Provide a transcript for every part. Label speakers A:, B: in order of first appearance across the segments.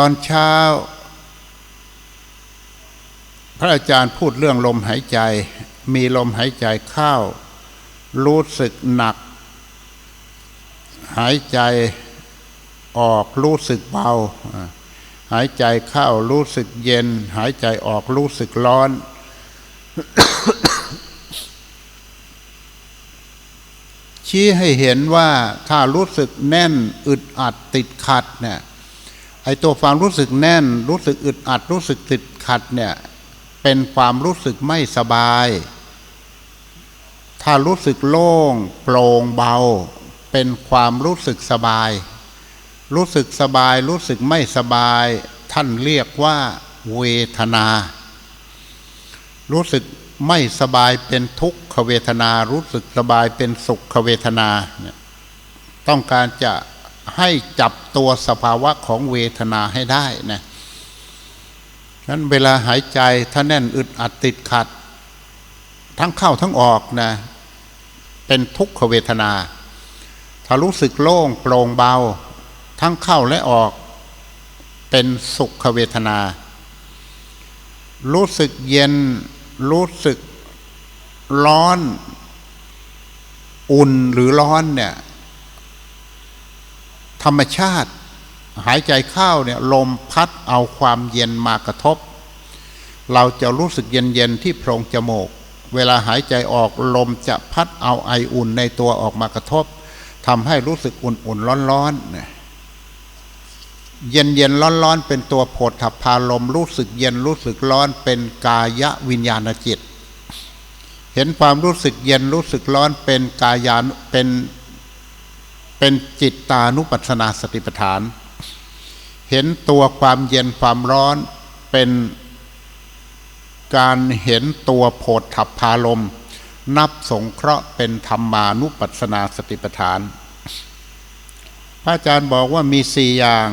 A: ตอนเช้า พระอาจารย์พูดเรื่องลมหายใจ มีลมหายใจเข้า รู้สึกหนัก หายใจออกรู้สึกเบา หายใจเข้ารู้สึกเย็น หายใจออกรู้สึกร้อน ชี้ให้เห็นว่าถ้ารู้สึกแน่นอึดอัดติดขัดเนี่ย ไอ้ตัวความรู้สึกแน่น รู้สึกอึดอัด รู้สึกติดขัดเนี่ยเป็นความรู้สึกไม่สบาย ถ้ารู้สึกโล่งโปร่งเบา เป็นความรู้สึกสบาย รู้สึกสบายรู้สึกไม่สบาย ท่านเรียกว่าเวทนา รู้สึกไม่สบายเป็นทุกขเวทนา รู้สึกสบายเป็นสุขเวทนาเนี่ยต้องการจะ ให้จับตัวสภาวะของเวทนาให้ได้นะนั้นเวลาหายใจถ้าแน่นอึดอัดติดขัด ทั้งเข้าทั้งออกนะเป็นทุกขเวทนา ถ้ารู้สึกโล่งโปร่งเบา ทั้งเข้าและออก เป็นสุขเวทนา รู้สึกเย็น รู้สึกร้อน อุ่นหรือร้อนเนี่ย ธรรมชาติ หายใจเข้าเนี่ยลมพัดเอาความเย็นมากระทบ เราจะรู้สึกเย็นๆที่โพรงจมูก เวลาหายใจออกลมจะพัดเอาไออุ่นในตัวออกมากระทบทำให้รู้สึกอุ่นๆร้อนๆเนี่ยเย็นเย็นร้อนร้อนเป็นตัวโผฏฐัพพาลมรู้สึกเย็นรู้สึกร้อนเป็นกายวิญญาณจิต เห็นความรู้สึกเย็นรู้สึกร้อนเป็นกายานเป็น เป็นจิตตานุปัสสนาสติปัฏฐาน เห็นตัวความเย็นความร้อนเป็นการเห็นตัวโผฏฐัพพาลมนับสงเคราะห์เป็นธรรมานุปัสสนาสติปัฏฐาน พระอาจารย์บอกว่ามีสี่อย่าง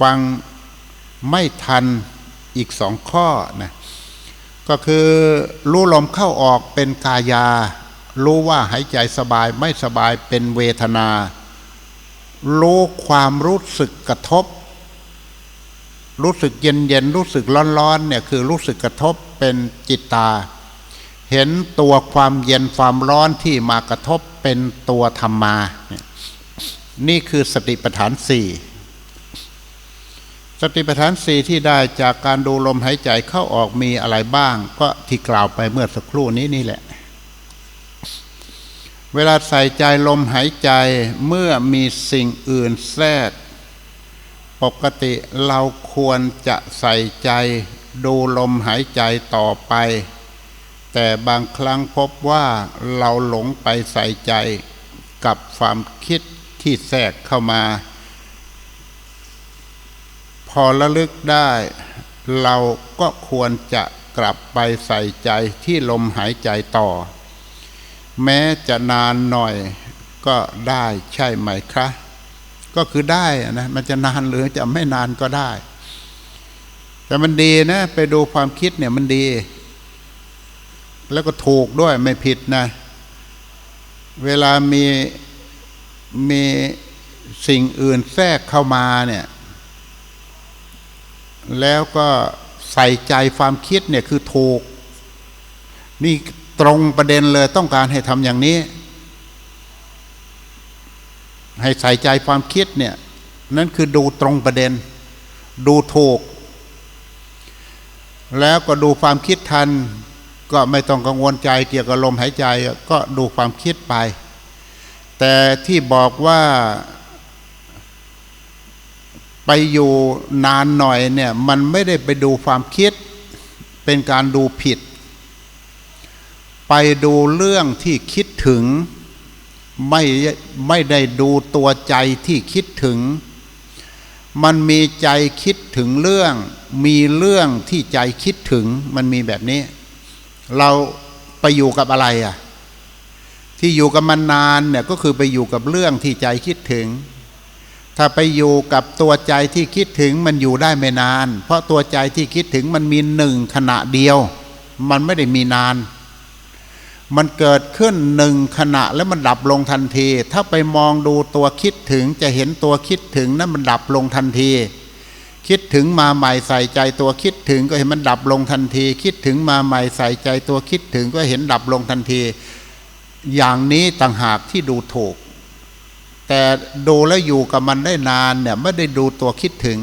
A: ฟังไม่ทันอีกสองข้อนะก็คือรู้ลมเข้าออกเป็นกายา รู้ว่าหายใจสบายไม่สบายเป็นเวทนา รู้ความรู้สึกกระทบ รู้สึกเย็นเย็นรู้สึกร้อนร้อนเนี่ยคือรู้สึกกระทบเป็นจิตตา เห็นตัวความเย็นความร้อนที่มากระทบเป็นตัวธรรมา นี่คือสติปัฏฐานสี่สติปัฏฐานสี่ที่ได้จากการดูลมหายใจเข้าออกมีอะไรบ้าง ก็ที่กล่าวไปเมื่อสักครู่นี้นี่แหละ เวลาใส่ใจลมหายใจเมื่อมีสิ่งอื่นแทรก ปกติเราควรจะใส่ใจดูลมหายใจต่อไป แต่บางครั้งพบว่าเราหลงไปใส่ใจกับความคิดที่แทรกเข้ามา พอระลึกได้ เราก็ควรจะกลับไปใส่ใจที่ลมหายใจต่อ แม้จะนานหน่อยก็ได้ใช่ไหมคะก็คือได้นะมันจะนานหรือจะไม่นานก็ได้ แต่มันดีนะ ไปดูความคิดเนี่ยมันดี แล้วก็ถูกด้วยไม่ผิดนะ เวลามีมีสิ่งอื่นแทรกเข้ามาเนี่ย แล้วก็ใส่ใจความคิดเนี่ยคือถูก นี่ ตรงประเด็นเลยต้องการให้ทำอย่างนี้ ให้ใส่ใจความคิดเนี่ย นั่นคือดูตรงประเด็น ดูถูก แล้วก็ดูความคิดทัน ก็ไม่ต้องกังวลใจเกี่ยวกับลมหายใจ ก็ดูความคิดไป แต่ที่บอกว่าไปอยู่นานหน่อยเนี่ย มันไม่ได้ไปดูความคิด เป็นการดูผิด ไปดูเรื่องที่คิดถึง ไม่ไม่ได้ดูตัวใจที่คิดถึง มันมีใจคิดถึงเรื่อง มีเรื่องที่ใจคิดถึงมันมีแบบนี้ เราไปอยู่กับอะไรอะ ที่อยู่กับมันนานเนี่ยก็คือไปอยู่กับเรื่องที่ใจคิดถึง ถ้าไปอยู่กับตัวใจที่คิดถึงมันอยู่ได้ไม่นาน เพราะตัวใจที่คิดถึงมันมีหนึ่งขณะเดียว มันไม่ได้มีนาน มันเกิดขึ้นหนึ่งขณะแล้วมันดับลงทันที ถ้าไปมองดูตัวคิดถึงจะเห็นตัวคิดถึงนั้นมันดับลงทันที คิดถึงมาใหม่ใส่ใจตัวคิดถึงก็เห็นมันดับลงทันที คิดถึงมาใหม่ใส่ใจตัวคิดถึงก็เห็นดับลงทันที อย่างนี้ต่างหากที่ดูถูก แต่ดูแล้วอยู่กับมันได้นานเนี่ยไม่ได้ดูตัวคิดถึง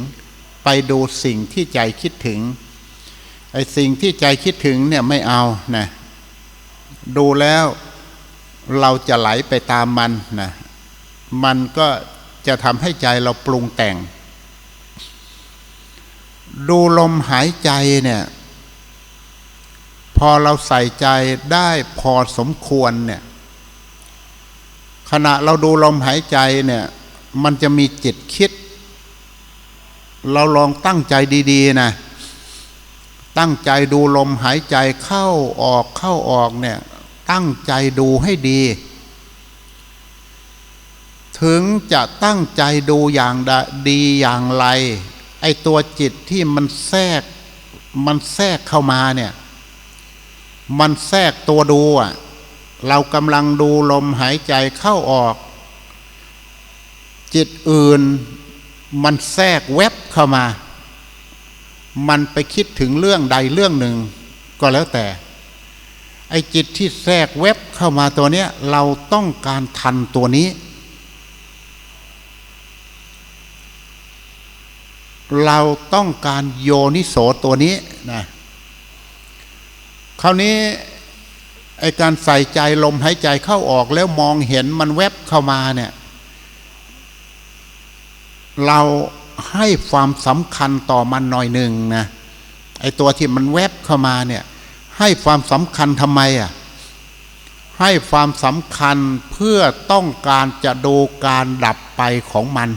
A: ไปดูสิ่งที่ใจคิดถึงไอ้สิ่งที่ใจคิดถึงเนี่ยไม่เอานะ ดูแล้วเราจะไหลไปตามมันนะมันก็จะทำให้ใจเราปรุงแต่ง ดูลมหายใจเนี่ยพอเราใส่ใจได้พอสมควรเนี่ยขณะเราดูลมหายใจเนี่ยมันจะมีจิตคิด เราลองตั้งใจดี ๆ นะ ตั้งใจดูลมหายใจเข้าออกเข้าออกเนี่ยตั้งใจดูให้ดี ถึงจะตั้งใจดูอย่างดีอย่างไร ไอตัวจิตที่มันแทรก มันแทรกเข้ามาเนี่ย มันแทรกตัวดูอะ เรากำลังดูลมหายใจเข้าออก จิตอื่นมันแทรกแวบเข้ามา มันไปคิดถึงเรื่องใดเรื่องหนึ่ง ก็แล้วแต่ ไอ้จิตที่แทรกแวบเข้ามาตัวเนี้ย เราต้องการทันตัวนี้ เราต้องการโยนิโสตัวนี้นะคราวนี้ไอการใส่ใจลมหายใจเข้าออกแล้วมองเห็นมันแวบเข้ามาเนี่ย เรา ให้ความสำคัญต่อมันหน่อยหนึ่งนะไอตัวที่มันแวบเข้ามาเนี่ย ให้ความสำคัญทำไมอะให้ความสำคัญเพื่อต้องการจะดูการดับไปของมัน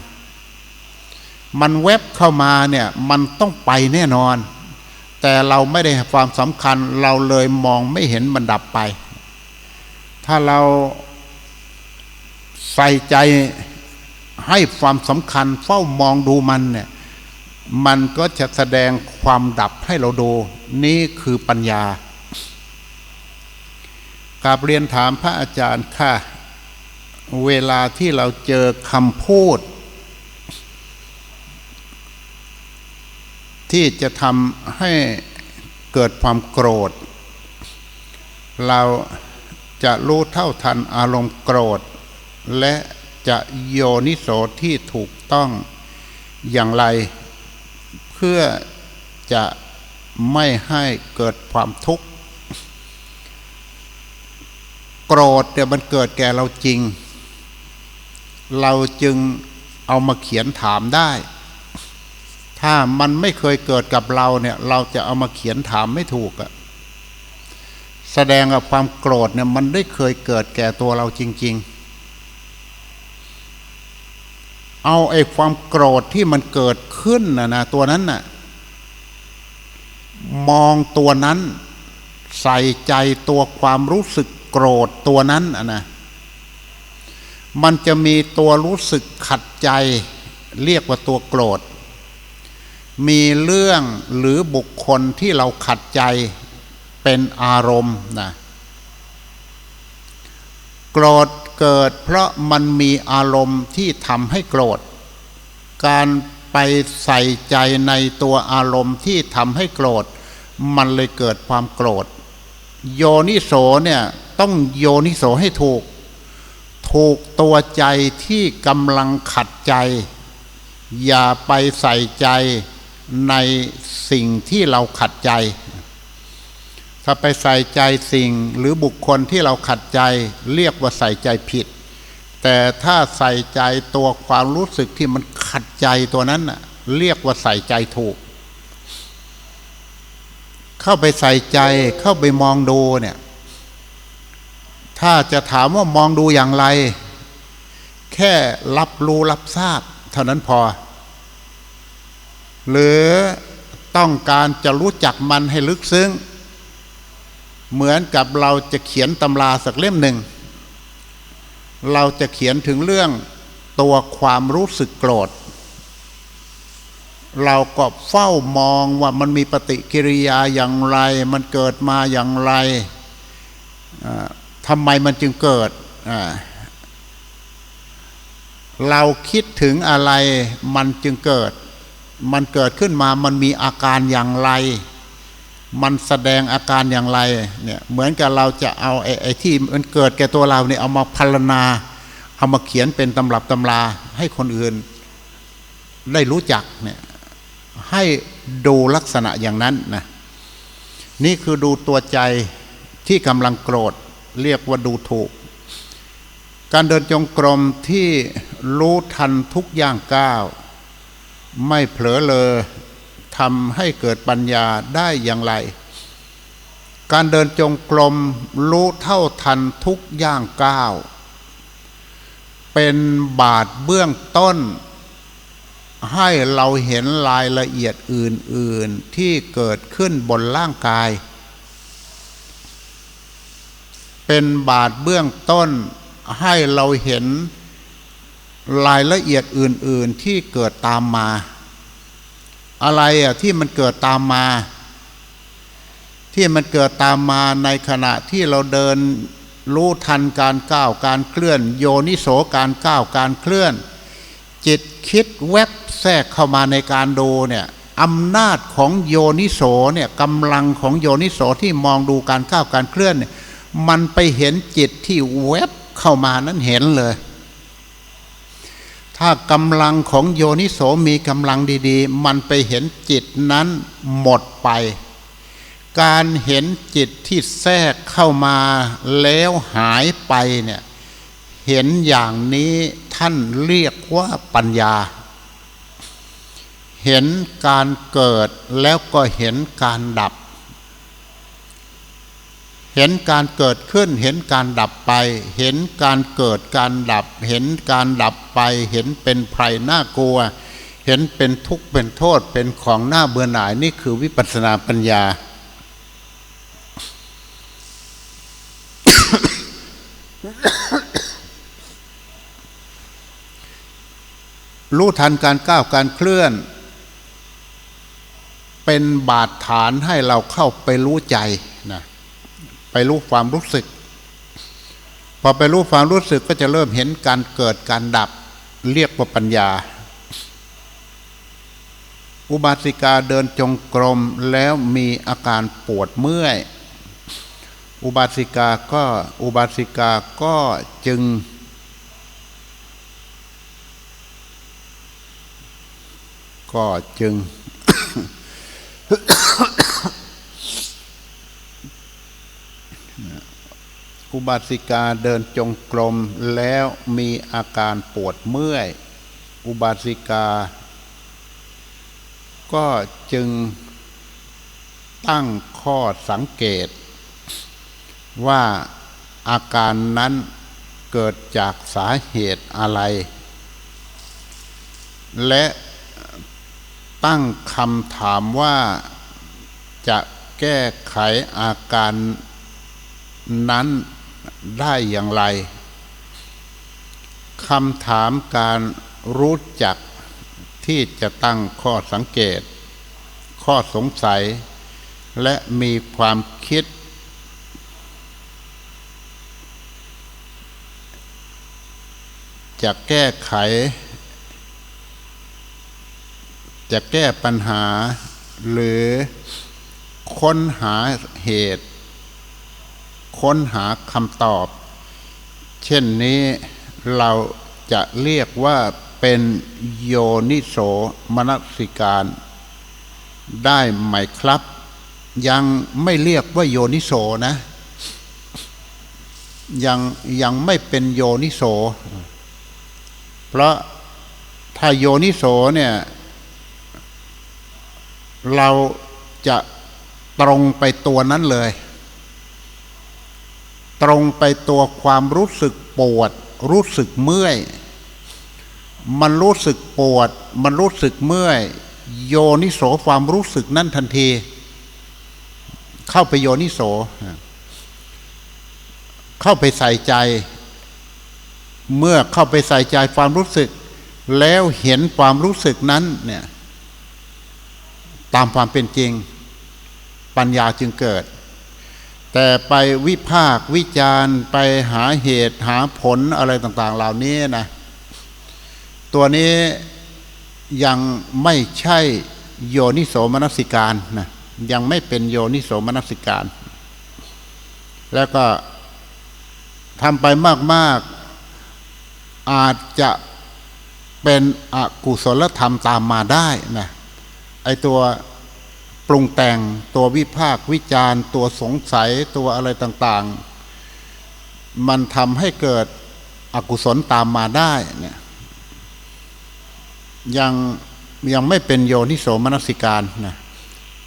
A: มันแวบเข้ามาเนี่ยมันต้องไปแน่นอน แต่เราไม่ได้ความสำคัญเราเลยมองไม่เห็นมันดับไป ถ้าเราใส่ใจ ให้ความสำคัญเฝ้ามองดูมันเนี่ยมันก็จะแสดงความดับให้เราดู นี่คือปัญญากาบเรียนถามพระอาจารย์ค่ะ เวลาที่เราเจอคำพูด ที่จะทำให้เกิดความโกรธ เราจะรู้เท่าทันอารมณ์โกรธ และ จะโยนิโสที่ถูกต้องอย่างไร เพื่อจะไม่ให้เกิดความทุกข์โกรธเนี่ยมันเกิดแก่เราจริง เราจึงเอามาเขียนถามได้ ถ้ามันไม่เคยเกิดกับเราเนี่ย เราจะเอามาเขียนถามไม่ถูกอะแสดงกับความโกรธเนี่ยมันได้เคยเกิดแก่ตัวเราจริง ๆ เอาไอ้ความโกรธที่มันเกิดขึ้นนะนะตัวนั้นน่ะมองตัวนั้น ใส่ใจตัวความรู้สึกโกรธตัวนั้นอะนะมันจะมีตัวรู้สึกขัดใจ เรียกว่าตัวโกรธ มีเรื่องหรือบุคคลที่เราขัดใจเป็นอารมณ์นะโกรธ เกิดเพราะมันมีอารมณ์ที่ทำให้โกรธ การไปใส่ใจในตัวอารมณ์ที่ทำให้โกรธ มันเลยเกิดความโกรธ โยนิโสเนี่ยต้องโยนิโสให้ถูก ถูกตัวใจที่กำลังขัดใจ อย่าไปใส่ใจในสิ่งที่เราขัดใจ ถ้าไปใส่ใจสิ่งหรือบุคคลที่เราขัดใจ เรียกว่าใส่ใจผิด แต่ถ้าใส่ใจตัวความรู้สึกที่มันขัดใจตัวนั้นน่ะเรียกว่าใส่ใจถูก เข้าไปใส่ใจเข้าไปมองดูเนี่ยถ้าจะถามว่ามองดูอย่างไร แค่รับรู้รับทราบ เท่านั้นพอ หรือต้องการจะรู้จักมันให้ลึกซึ้ง เหมือนกับเราจะเขียนตำราสักเล่มหนึ่ง เราจะเขียนถึงเรื่องตัวความรู้สึกโกรธ เราก็เฝ้ามองว่ามันมีปฏิกิริยาอย่างไร มันเกิดมาอย่างไรทำไมมันจึงเกิด เราคิดถึงอะไรมันจึงเกิด มันเกิดขึ้นมามันมีอาการอย่างไร มันแสดงอาการอย่างไรเนี่ยเหมือนกับเราจะเอาไอ้ไอที่มันเกิดแก่ตัวเราเนี่ยเอามาพัลนา เอามาเขียนเป็นตำรับตำราให้คนอื่นได้รู้จักเนี่ยให้ดูลักษณะอย่างนั้นนะนี่คือดูตัวใจที่กำลังโกรธ เรียกว่าดูถูก การเดินจงกรมที่รู้ทันทุกอย่างก้าว ไม่เผลอเลย ทำให้เกิดปัญญาได้อย่างไร การเดินจงกรมรู้เท่าทันทุกย่างก้าว เป็นบาทเบื้องต้น ให้เราเห็นรายละเอียดอื่น ๆ ที่เกิดขึ้นบนร่างกาย เป็นบาทเบื้องต้นให้เราเห็นรายละเอียดอื่น ๆ ที่เกิดตามมา อะไรอะที่มันเกิดตามมา ที่มันเกิดตามมาในขณะที่เราเดินรู้ทันการก้าวการเคลื่อน โยนิโสการก้าวการเคลื่อน จิตคิดแวบแทรกเข้ามาในการดูเนี่ยอำนาจของโยนิโสเนี่ยกำลังของโยนิโสที่มองดูการก้าวการเคลื่อนเนี่ยมันไปเห็นจิตที่แวบเข้ามานั้นเห็นเลย ถ้ากำลังของโยนิโสมีกำลังดีๆ มันไปเห็นจิตนั้นหมดไป การเห็นจิตที่แทรกเข้ามาแล้วหายไปเนี่ยเห็นอย่างนี้ท่านเรียกว่าปัญญา เห็นการเกิดแล้วก็เห็นการดับ เห็นการเกิดขึ้น เห็นการดับไป เห็นการเกิดการดับ เห็นการดับไป เห็นเป็นภัยน่ากลัว เห็นเป็นทุกข์เป็นโทษเป็นของหน้าเบื่อหน่ายนี่คือวิปัสสนาปัญญา รู้ทันการก้าวการเคลื่อน เป็นบาดฐานให้เราเข้าไปรู้ใจนะ ไปรู้ความรู้สึก พอไปรู้ความรู้สึกก็จะเริ่มเห็นการเกิดการดับเรียกว่าปัญญา อุบาสิกาเดินจงกรมแล้วมีอาการปวดเมื่อย อุบาสิกาก็อุบาสิกาก็จึง ก็จึง อุบาสิกาเดินจงกรมแล้วมีอาการปวดเมื่อย อุบาสิกา ก็จึงตั้งข้อสังเกต ว่าอาการนั้นเกิดจากสาเหตุอะไร และตั้งคำถามว่าจะแก้ไขอาการนั้น ได้อย่างไรคำถามการรู้จักที่จะตั้งข้อสังเกต ข้อสงสัย และมีความคิด จะแก้ไข จะแก้ปัญหา หรือค้นหาเหตุ ค้นหาคำตอบ เช่นนี้เราจะเรียกว่าเป็นโยนิโสมนสิการ ได้ไหมครับ ยังไม่เรียกว่าโยนิโสนะ ยังยังไม่เป็นโยนิโส เพราะถ้าโยนิโสเนี่ย เราจะตรงไปตัวนั้นเลย ตรงไปตัวความรู้สึกปวด รู้สึกเมื่อย มันรู้สึกปวด มันรู้สึกเมื่อย โยนิโสความรู้สึกนั่นทันที เข้าไปโยนิโส เข้าไปใส่ใจ เมื่อเข้าไปใส่ใจความรู้สึก แล้วเห็นความรู้สึกนั้นเนี่ยตามความเป็นจริง ปัญญาจึงเกิด แต่ไปวิพากษ์วิจารณ์ไปหาเหตุหาผลอะไรต่าง ๆ เหล่านี้นะตัวนี้ยังไม่ใช่โยนิโสมนสิการนะยังไม่เป็นโยนิโสมนสิการ แล้วก็ทำไปมาก ๆ อาจจะเป็นอกุศลธรรมตามมาได้นะไอตัว ปรุงแต่งตัววิพากษ์วิจารณ์ ตัวสงสัยตัวอะไรต่างๆ มันทำให้เกิดอกุศลตามมาได้เนี่ยยังยังไม่เป็นโยนิโสมนสิการนะ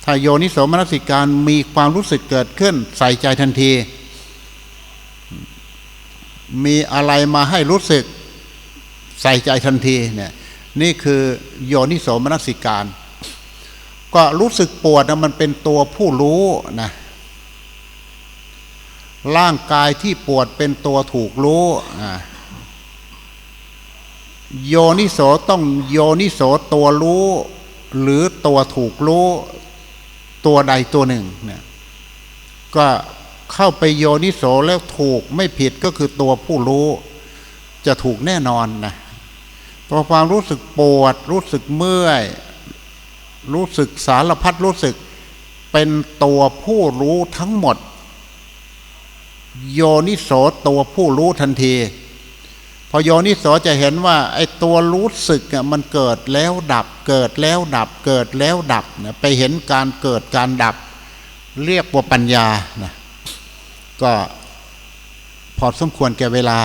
A: ถ้าโยนิโสมนสิการมีความรู้สึกเกิดขึ้น ใส่ใจทันที มีอะไรมาให้รู้สึกใส่ใจทันทีเนี่ยนี่คือโยนิโสมนสิการ ก็รู้สึกปวดนะมันเป็นตัวผู้รู้นะร่างกายที่ปวดเป็นตัวถูกรู้โยนิโสต้องโยนิโสตัวรู้ หรือตัวถูกรู้ ตัวใดตัวหนึ่งเนี่ยก็เข้าไปโยนิโสแล้วถูกไม่ผิดก็คือตัวผู้รู้ จะถูกแน่นอนนะพอความรู้สึกปวด รู้สึกเมื่อย รู้สึกสารพัดรู้สึก เป็นตัวผู้รู้ทั้งหมด โยนิโสตัวผู้รู้ทันที พอโยนิโสจะเห็นว่าไอ้ตัวรู้สึกอะมันเกิดแล้วดับ เกิดแล้วดับ เกิดแล้วดับนะไปเห็นการเกิดการดับ เรียกว่าปัญญานะก็พอสมควรแก่เวลา